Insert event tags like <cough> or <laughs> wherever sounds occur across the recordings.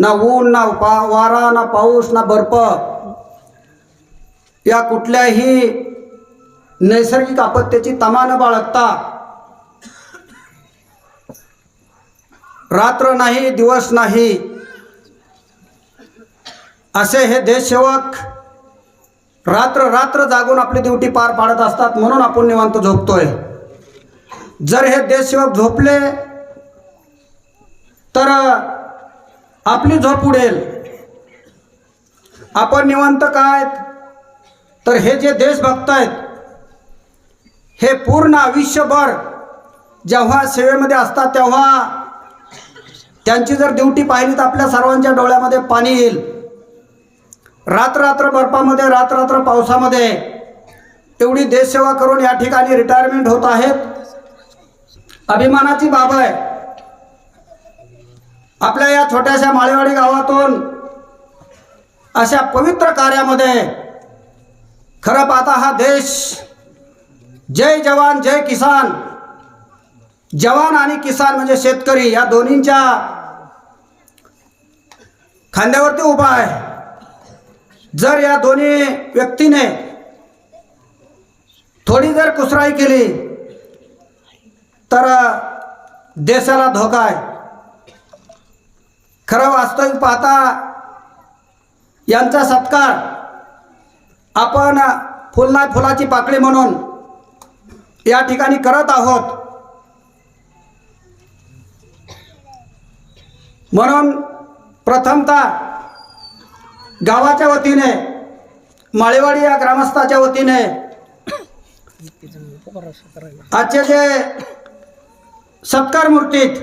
ना ऊन ना पा वारा ना पाऊस ना बर्फ. या कुठल्याही नैसर्गिक आपत्त्याची तमा न बाळगता रात्र नाही दिवस नाही असे हे देशसेवक रात्र रात्र जागून आपली ड्युटी पार पाडत असतात म्हणून आपण निवांत झोपतोय. जर हे देशसेवक झोपले तर आपली झोप उडेल. आपण निवांत काय तर हे जे देशभक्त आहेत हे पूर्ण आयुष्यभर जेव्हा सेवेमध्ये असतात तेव्हा त्यांची जर ड्युटी पाहिली तर आपल्या सर्वांच्या डोळ्यामध्ये पाणी येईल. रात्र बर्फामध्ये रात्र रात्र पावसामध्ये एवढी देशसेवा करून या ठिकाणी रिटायरमेंट होत आहेत. अभिमानाची बाब आहे. आपल्या या छोट्याशा माळेवाडी गावातून अशा पवित्र कार्यामध्ये खरं पाहता हा देश जय जवान जय किसान. जवान आणि किसान म्हणजे शेतकरी या दोन्हींच्या खांद्यावरती उभा आहे. जर या दोन्ही व्यक्तीने थोडी जर कुसराई केली तर देशाला धोका आहे. खरं वास्तविक पाहता यांचा सत्कार आपण फुलना फुलाची पाकळी म्हणून या ठिकाणी करत आहोत. म्हणून प्रथमतः गावाच्या वतीने माळेवाडी या ग्रामस्थाच्या वतीने आजचे जे सत्कार मूर्तीत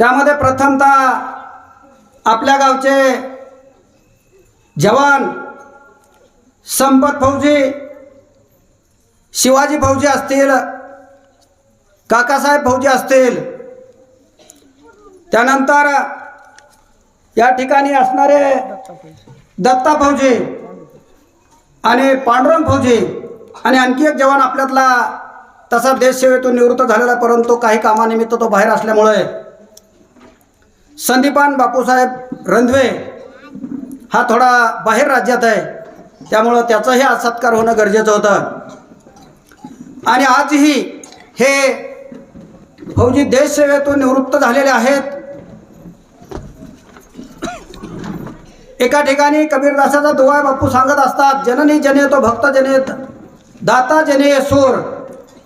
त्यामध्ये प्रथमतः आपल्या गावचे जवान संपत फौजी शिवाजी फौजी असतील काकासाहेब फौजी असतील. त्यानंतर या ठिकाणी असणारे दत्ता फौजी आणि पांडुरंग फौजी आणि आणखी एक जवान आपल्यातला तसा देशसेवेतून निवृत्त झालेला परंतु काही कामानिमित्त तो बाहेर असल्यामुळे संदीपान बापूसाहेब रंधवे हा थोडा बाहेर राज्यात आहे. त्यामुळं त्याचाही आज सत्कार होणं गरजेचं होतं. आणि आजही हे फौजी देशसेवेतून निवृत्त झालेले आहेत. एका ठिकाणी कबीरदासाचा दुवा बापू सांगत असतात जननी जने तो भक्त जनेत दाता जने सोर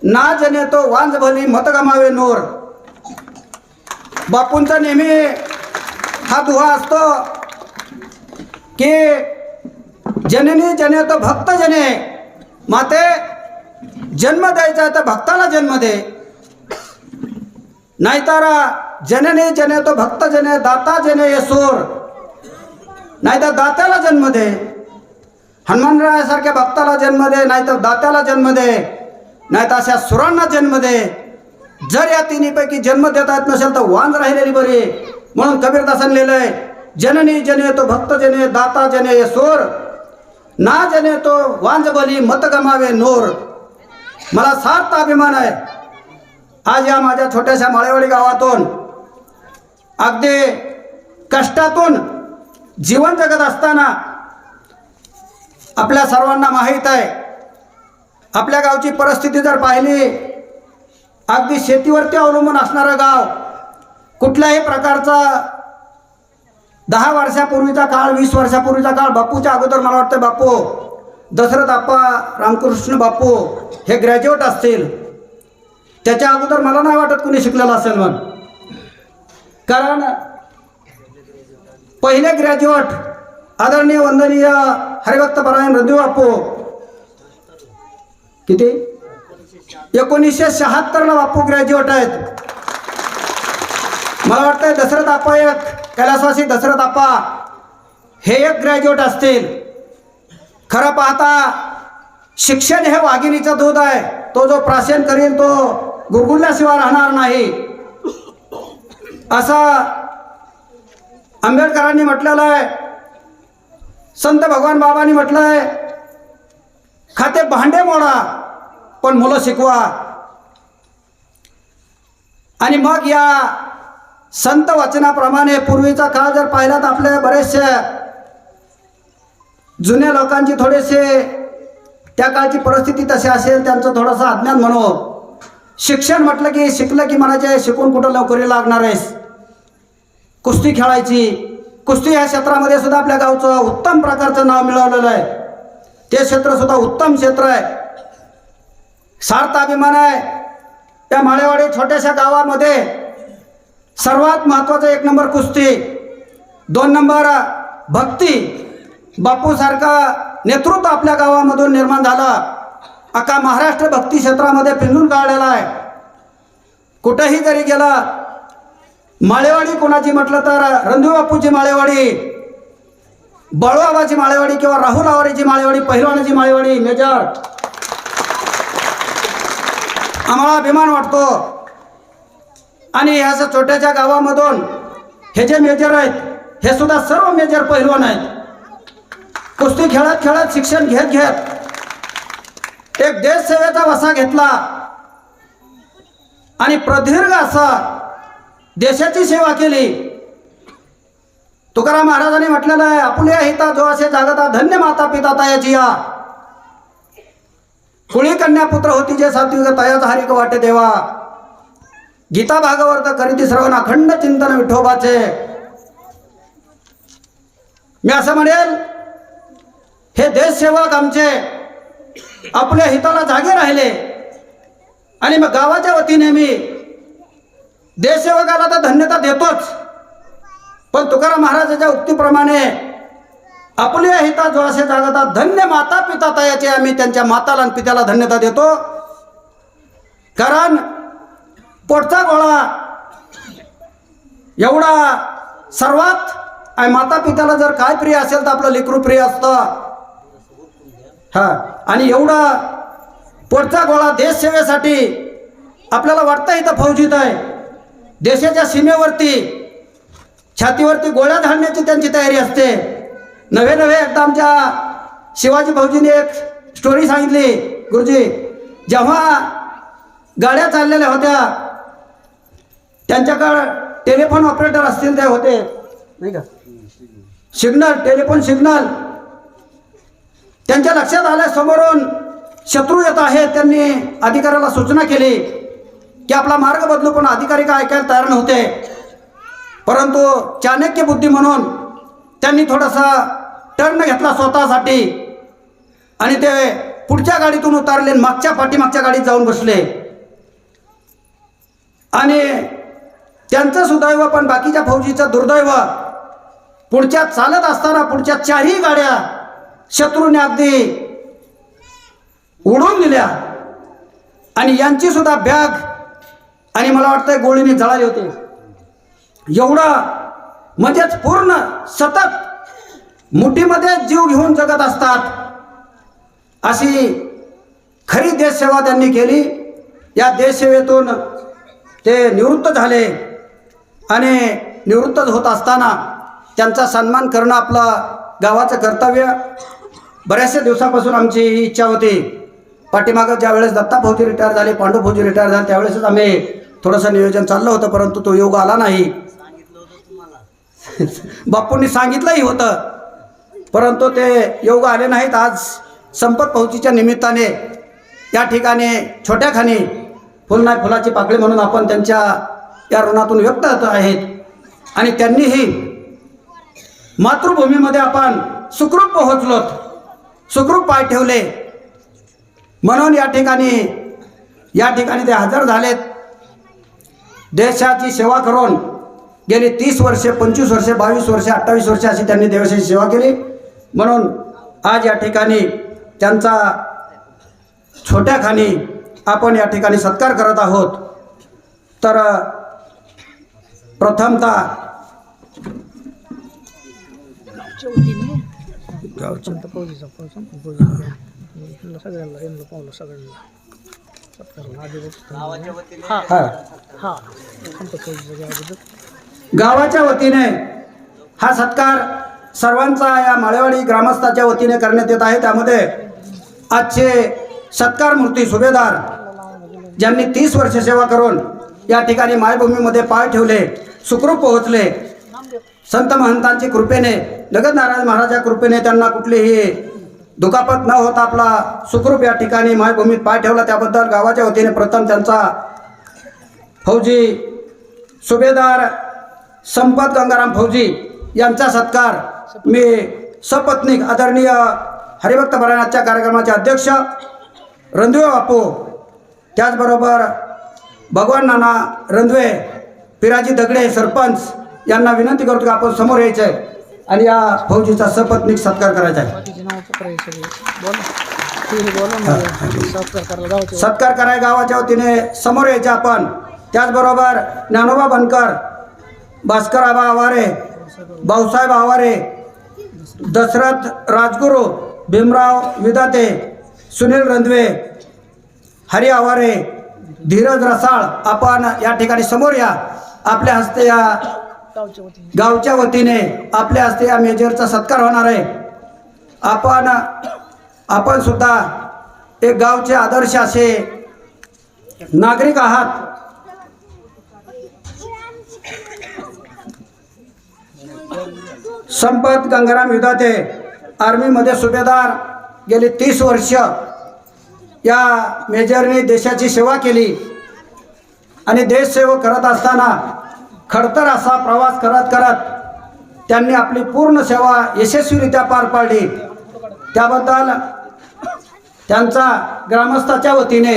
ना जने तो वांज भली मत गमावे नोर. बापूंचा नेहमी हा दुहा असतो की जननी जने तो भक्त जने. माते जन्म द्यायचा तर भक्ताला जन्म दे. नाहीतर जननी जने तो भक्त जने दाता जने येसोर नाहीतर दात्याला जन्म दे. हनुमानरायासारख्या भक्ताला जन्म दे नाहीतर दात्याला जन्म दे. नाहीतर अशा सुरांना जन्म दे. जर या तिन्हीपैकी जन्म देता येत नसेल तर वांज राहिलेली बरी. म्हणून कबीरदासाने लिहिलंय जननी जने तो भक्त जने दाता जने सोर. ना जने तो वांज बली मत गमावे नोर. मला सार्थ अभिमान आहे. आज या माझ्या छोट्याशा माळेवाडी गावातून अगदी कष्टातून जीवन जगत असताना आपल्या सर्वांना माहीत आहे. आपल्या गावची परिस्थिती जर पाहिली अगदी शेतीवरती अवलंबून असणारं गाव कुठल्याही प्रकारचा दहा वर्षापूर्वीचा काळ वीस वर्षापूर्वीचा काळ बापूच्या अगोदर मला वाटतं बापू दशरथ आप्पा रामकृष्ण बापू हे ग्रॅज्युएट असतील. त्याच्या अगोदर मला नाही वाटत कुणी शिकलेलं असेल मग कारण पहिले ग्रॅज्युएट आदरणीय वंदनीय हरिभक्त परायण रंजू बापू किती? एकोणीसशे शहात्तरला बापू ग्रॅज्युएट आहेत. मला वाटतं दशरथ आपा एक कैलासवासी दशरथ आपा हे एक ग्रॅज्युएट असतील. खरं पाहता शिक्षण हे वाघिणीचं दूध आहे. तो जो प्राशन करेल तो गुरगुरल्याशिवाय राहणार नाही. असं आंबेडकरांनी म्हटलेलं आहे. संत भगवान बाबांनी म्हटलं आहे खाते भांडे मोडा. पण मुलं शिकवा. आणि मग या संत वचनाप्रमाणे पूर्वीचा काळ जर पाहिला तर आपल्या बरेचसे जुन्या लोकांची थोडेसे त्या काळची परिस्थिती तशी असेल त्यांचं थोडंसं अज्ञान म्हणू. शिक्षण म्हटलं की शिकलं की म्हणायचे शिकून कुठं लवकरी लागणार आहेस? कुस्ती खेळायची. कुस्ती ह्या क्षेत्रामध्ये सुद्धा आपल्या गावचं उत्तम प्रकारचं नाव मिळवलेलं आहे. ते क्षेत्र सुद्धा उत्तम क्षेत्र आहे. सार्थ अभिमान आहे. त्या माळेवाडी छोट्याशा गावामध्ये सर्वात महत्त्वाचं एक नंबर कुस्ती दोन नंबर भक्ती बापूसारखा नेतृत्व आपल्या गावामधून निर्माण झालं. अख्खा महाराष्ट्र भक्ती क्षेत्रामध्ये पिंजून काढलेला आहे. कुठंही जरी गेला माळेवाडी कोणाची म्हटलं तर रणधू बापूची माळेवाडी बळूबाबाची माळेवाडी किंवा राहुल आवारीची माळेवाडी पहिलवानाची माळेवाडी मेजर. आम्हाला अभिमान वाटतो. आणि ह्या जर छोट्याच्या गावामधून हे जे मेजर आहेत हे सुद्धा सर्व मेजर पहिलवान आहेत. कुस्ती खेळत खेळत शिक्षण घेत घेत एक देशसेवेचा वसा घेतला. आणि प्रदीर्घ असा देशाची सेवा केली. तुकाराम महाराजांनी म्हटलेलं आहे आपुल्या हिता जो असे जागता धन्य माता पिता तयाची या. फुले कन्या पुत्र होती जे सात्विक तयाचा हरिक वाटे देवा. गीता भागवत करीती श्रवण अखंड चिंतन विठोबाचे. मी असं म्हणेल हे देशसेवक आमचे आपल्या हिताला जागे राहिले. आणि मग गावाच्या वतीने मी देशसेवकाला तर धन्यता देतोच. पण तुकाराम महाराजाच्या उक्तीप्रमाणे आपल्या हिता जो असे जागता धन्य माता पिता तयाचे आम्ही त्यांच्या माताला आणि पित्याला धन्यता देतो. कारण पोटचा गोळा एवढा सर्वात आणि माता पित्याला जर काय प्रिय असेल तर आपलं लेकरू प्रिय असतं. हा आणि एवढा पोटचा गोळा देश सेवेसाठी आपल्याला वाटतं इथं फौजीत आहे. देशाच्या सीमेवरती छातीवरती गोळ्या घालण्याची त्यांची तयारी असते. नवे नवे एकदा आमच्या शिवाजी भाऊजीने एक स्टोरी सांगितली गुरुजी जेव्हा गाड्या चाललेल्या होत्या त्यांच्याकडं टेलिफोन ऑपरेटर असतील ते होते. नाही का? Signal telephone signal. त्यांच्या लक्षात आल्या समोरून शत्रू येत आहे त्यांनी अधिकाऱ्याला सूचना केली की आपला मार्ग बदलू पण अधिकारी काय ऐकायला तयार नव्हते. परंतु चाणक्य बुद्धी म्हणून त्यांनी थोडासा टर्न घेतला स्वतःसाठी. आणि ते पुढच्या गाडीतून उतारले मागच्या पाठीमागच्या गाडीत जाऊन बसले. आणि त्यांचं सुदैव पण बाकीच्या फौजीचं दुर्दैव पुढच्या चालत असताना पुढच्या चारही गाड्या शत्रूने अगदी उडवून दिल्या. आणि यांची सुद्धा बॅग आणि मला वाटतं गोळीने जळाली होती. एवढा म्हणजेच पूर्ण सतत मुठीमध्ये जीव घेऊन जगत असतात. अशी खरी देशसेवा त्यांनी केली. या देशसेवेतून ते निवृत्त झाले आणि निवृत्त होत असताना त्यांचा सन्मान करणं आपलं गावाचं कर्तव्य. बऱ्याचशा दिवसापासून आमची ही इच्छा होती. पाठीमागं ज्या वेळेस दत्ता फौजी रिटायर झाले पांडू फौजी रिटायर झाले त्यावेळेसच आम्ही थोडंसं नियोजन चाललं होतं परंतु तो योग आला नाही. <laughs> बापूंनी सांगितलंही होतं. परंतु ते योग आले नाहीत. आज संपत फौजीच्या निमित्ताने या ठिकाणी छोट्या खाणी फुल नाही फुलाची पाकळी म्हणून आपण त्यांच्या या ऋणातून व्यक्त होत आहेत. आणि त्यांनीही मातृभूमीमध्ये आपण सुखरूप पोहोचलोत. सुखरूप पाय ठेवले. म्हणून या ठिकाणी या ठिकाणी ते हजर झालेत. देशाची सेवा करून गेली तीस वर्षे पंचवीस वर्षे बावीस वर्षे अठ्ठावीस वर्षे अशी त्यांनी देशाची सेवा केली. म्हणून आज या ठिकाणी त्यांचा छोट्या खाणी आपण या ठिकाणी सत्कार करत आहोत. तर प्रथमतः सगळ्यांना गावाच्या वतीने हा सत्कार सर्वांचा या माळेवाडी ग्रामस्थाच्या वतीने करण्यात येत आहे. त्यामध्ये आजचे सत्कार मूर्ती सुभेदार ज्यांनी तीस वर्ष सेवा करून या ठिकाणी मायभूमीमध्ये पाय ठेवले सुखरूप पोहोचले संत महंतांची कृपेने लगत नारायण महाराजा कृपेने त्यांना कुठलीही दुखापत न होता आपला सुखरूप या ठिकाणी मायभूमीत पाय ठेवला. त्याबद्दल गावाच्या वतीने प्रथम त्यांचा फौजी सुभेदार संपत गंगाराम फौजी यांचा सत्कार मी सपत्नीक आदरणीय हरिभक्त भरणाच्या कार्यक्रमाचे अध्यक्ष रंधवे बापू त्याचबरोबर भगवान नाना रंधवे पिराजी दगडे सरपंच यांना विनंती करतो की आपण समोर यायचं आहे आणि या फौजीचा सपत्नीक सत्कार करायचा आहे. सत्कार कराय गावाच्या वतीने समोर यायचे आपण. त्याचबरोबर ज्ञानोबा बनकर भास्कर आबा आवारे भाऊसाहेब आवारे दशरथ राजगुरू भीमराव विदाते सुनील रंधवे हरी आवारे धीरज रसाळ आपण या ठिकाणी समोर या. आपल्या हस्ते या गावच्या वतीने गावच्या वतीने आपल्या हस्ते या मेजरचा सत्कार होणार आहे. आपण आपण सुद्धा एक गावचे आदर्श असे नागरिक आहात. संपत गंगाराम युधाते आर्मीमध्ये सुभेदार गेली तीस वर्ष. या मेजरने देशाची सेवा केली. आणि देशसेवा करत असताना खडतर असा प्रवास करत करत त्यांनी आपली पूर्ण सेवा यशस्वीरित्या पार पाडली. त्याबद्दल त्यांचा ग्रामस्थाच्या वतीने